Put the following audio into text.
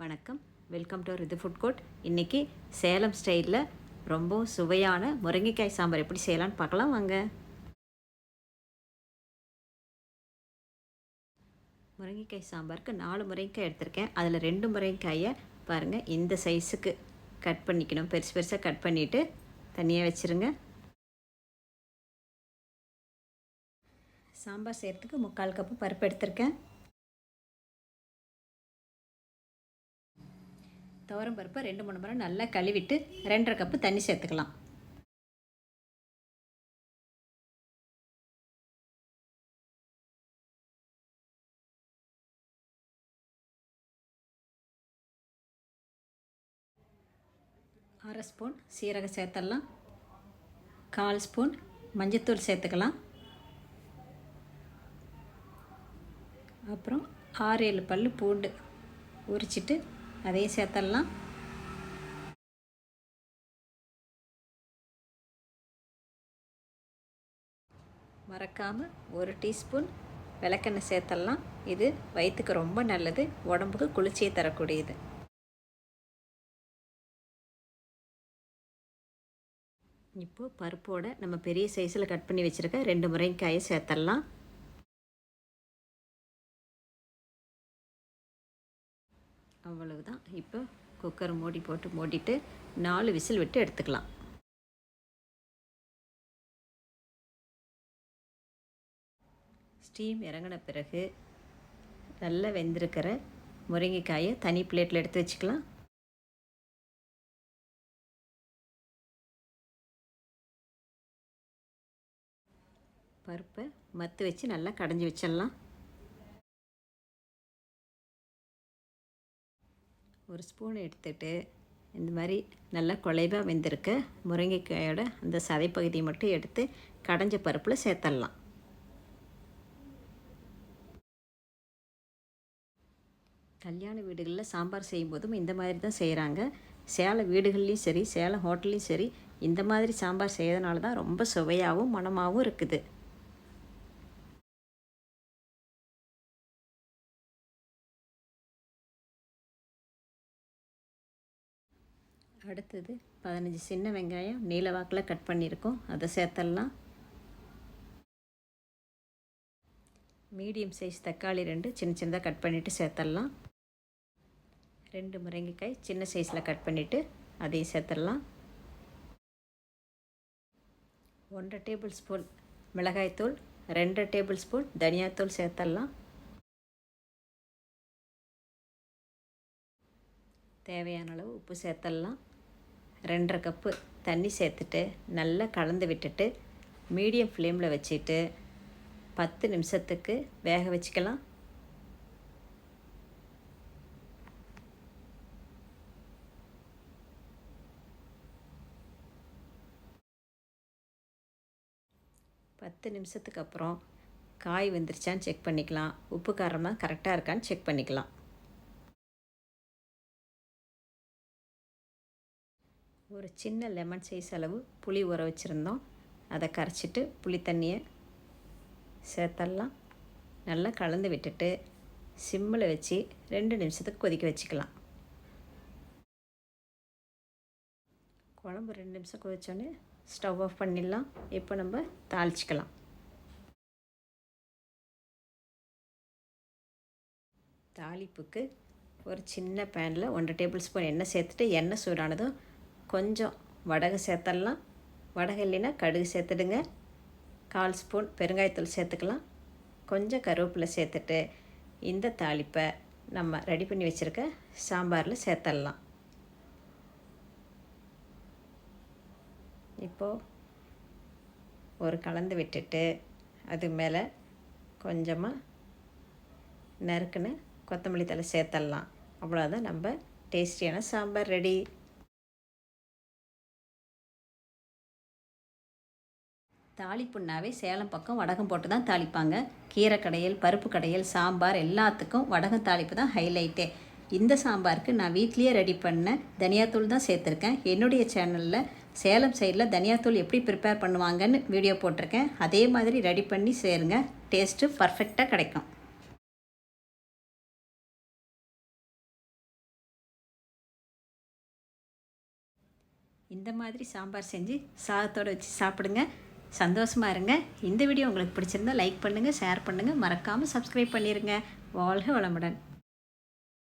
வணக்கம். Welcome to Ritu food court இன்றைக்கி சேலம் ஸ்டைலில் ரொம்ப சுவையான முருங்கைக்காய் சாம்பார் எப்படி செய்யலாம்னு பார்க்கலாம் வாங்க. முருங்கைக்காய் சாம்பாருக்கு நாலு முருங்கைக்காய் எடுத்திருக்கேன். அதில் ரெண்டு முருங்கைக்காயை பாருங்கள் இந்த சைஸுக்கு கட் பண்ணிக்கணும். பெருசு பெருசாக கட் பண்ணிவிட்டு தனியாக வச்சுருங்க. சாம்பார் செய்கிறதுக்கு முக்கால் கப்பு பருப்பு எடுத்திருக்கேன். துவரம் பருப்பை ரெண்டு மூணு முறை நல்லா கழுவிட்டு ரெண்டரை கப்பு தண்ணி சேர்த்துக்கலாம். அரை ஸ்பூன் சீரகம் சேர்த்துடலாம். கால் ஸ்பூன் மஞ்சத்தூள் சேர்த்துக்கலாம். அப்புறம் ஆறு ஏழு பல் பூண்டு உரிச்சிட்டு அதையும் சேர்த்துடலாம் மறக்காமல் ஒரு டீஸ்பூன் விளக்கெண்ணெய் சேர்த்துடலாம் இது வயிற்றுக்கு ரொம்ப நல்லது. உடம்புக்கு குளிர்ச்சியை தரக்கூடியது. இப்போது பருப்போட நம்ம பெரிய சைஸில் கட் பண்ணி வச்சுருக்க ரெண்டு முறைக்காயை சேர்த்துடலாம் அவ்வளவுதான். இப்போ குக்கர் மூடி போட்டு மூடிட்டு நாலு விசில் விட்டு எடுத்துக்கலாம். ஸ்டீம் இறங்கின பிறகு நல்லா வெந்திருக்கிற முருங்கைக்காயை தனி பிளேட்டில் எடுத்து வச்சுக்கலாம். பருப்பை மத்து வச்சு நல்லா கடைஞ்சி வச்சிடலாம். ஒரு ஸ்பூன் எடுத்துகிட்டு இந்த மாதிரி நல்லா குலைவாக வெந்திருக்க முருங்கைக்காயோட அந்த சதைப்பகுதியை மட்டும் எடுத்து கடைஞ்ச பருப்பில் சேர்த்துடலாம். கல்யாண வீடுகளில் சாம்பார் செய்யும்போதும் இந்த மாதிரி தான் செய்கிறாங்க சேலை வீடுகள்லேயும் சரி சேலம் ஹோட்டல்லையும் சரி இந்த மாதிரி சாம்பார் செய்யறதுனால தான் ரொம்ப சுவையாகவும் மணமாகவும் இருக்குது. அடுத்தது பதினஞ்சு சின்ன வெங்காயம் நீல வாக்கில் கட் பண்ணியிருக்கோம். அதை சேர்த்துடலாம் மீடியம் சைஸ் தக்காளி ரெண்டு சின்ன சின்னதாக கட் பண்ணிவிட்டு சேர்த்துடலாம் ரெண்டு முருங்கைக்காய் சின்ன சைஸில் கட் பண்ணிவிட்டு அதையும் சேர்த்துடலாம் ஒன்றரை டேபிள் ஸ்பூன் மிளகாய்த்தூள் ரெண்டு டேபிள் ஸ்பூன் தனியாத்தூள் சேர்த்துடலாம் தேவையான அளவு உப்பு சேர்த்துடலாம் ரெண்டரை கப்பு தண்ணி சேர்த்துட்டு நல்லா கலந்து விட்டுட்டு மீடியம் ஃப்ளேமில் வச்சுட்டு பத்து நிமிஷத்துக்கு வேக வச்சுக்கலாம். பத்து நிமிஷத்துக்கு அப்புறம் காய் வெந்துருச்சான்னு செக் பண்ணிக்கலாம். உப்பு காரமாக கரெக்டாக இருக்கான்னு செக் பண்ணிக்கலாம். ஒரு சின்ன லெமன் சைஸ் அளவு புளி ஊற வச்சுருந்தோம். அதை கரைச்சிட்டு புளி தண்ணியை சேர்த்தெல்லாம் நல்லா கலந்து விட்டுட்டு சிம்மில் வச்சு ரெண்டு நிமிஷத்துக்கு கொதிக்க வச்சுக்கலாம். குழம்பு ரெண்டு நிமிஷம் கொதிச்சோன்னே ஸ்டவ் ஆஃப் பண்ணிடலாம். இப்போ நம்ம தாளிச்சிக்கலாம். தாளிப்புக்கு ஒரு சின்ன பேனில் ஒன்றரை டேபிள் ஸ்பூன் எண்ணெய் சேர்த்துட்டு எண்ணெய் சூடானதும் கொஞ்சம் வடகை சேர்த்துடலாம் வடகு இல்லைன்னா கடுகு சேர்த்துடுங்க. கால் ஸ்பூன் பெருங்காயத்தூள் சேர்த்துக்கலாம். கொஞ்சம் கருவேப்பிலை சேர்த்துட்டு இந்த தாளிப்பை நம்ம ரெடி பண்ணி வச்சுருக்க சாம்பாரில் சேர்த்துடலாம் இப்போது ஒரு கலந்து விட்டுட்டு அது மேலே கொஞ்சமாக நறுக்குன்னு கொத்தமல்லி தலை சேர்த்துடலாம் அவ்வளோதான் நம்ம டேஸ்டியான சாம்பார் ரெடி. தாளிப்புண்ணாவே சேலம் பக்கம் வடகம் போட்டு தான் தாளிப்பாங்க. கீரை கடையல் பருப்பு கடையல் சாம்பார் எல்லாத்துக்கும் வடகம் தாளிப்பு தான் ஹைலைட்டே இந்த சாம்பாருக்கு நான் வீட்லேயே ரெடி பண்ண தனியாத்தூள் தான் சேர்த்துருக்கேன். என்னுடைய சேனலில் சேலம் சைடில் தனியாத்தூள் எப்படி ப்ரிப்பேர் பண்ணுவாங்கன்னு வீடியோ போட்டிருக்கேன். அதே மாதிரி ரெடி பண்ணி சேருங்க. டேஸ்ட்டு பர்ஃபெக்டாக கிடைக்கும். இந்த மாதிரி சாம்பார் செஞ்சு சாதத்தோடு வச்சு சாப்பிடுங்க. சந்தோஷமாக இருங்க. இந்த வீடியோ உங்களுக்கு பிடிச்சிருந்தா லைக் பண்ணுங்கள் ஷேர் பண்ணுங்கள் மறக்காமல் சப்ஸ்கிரைப் பண்ணிடுங்க வாழ்க வளமுடன்.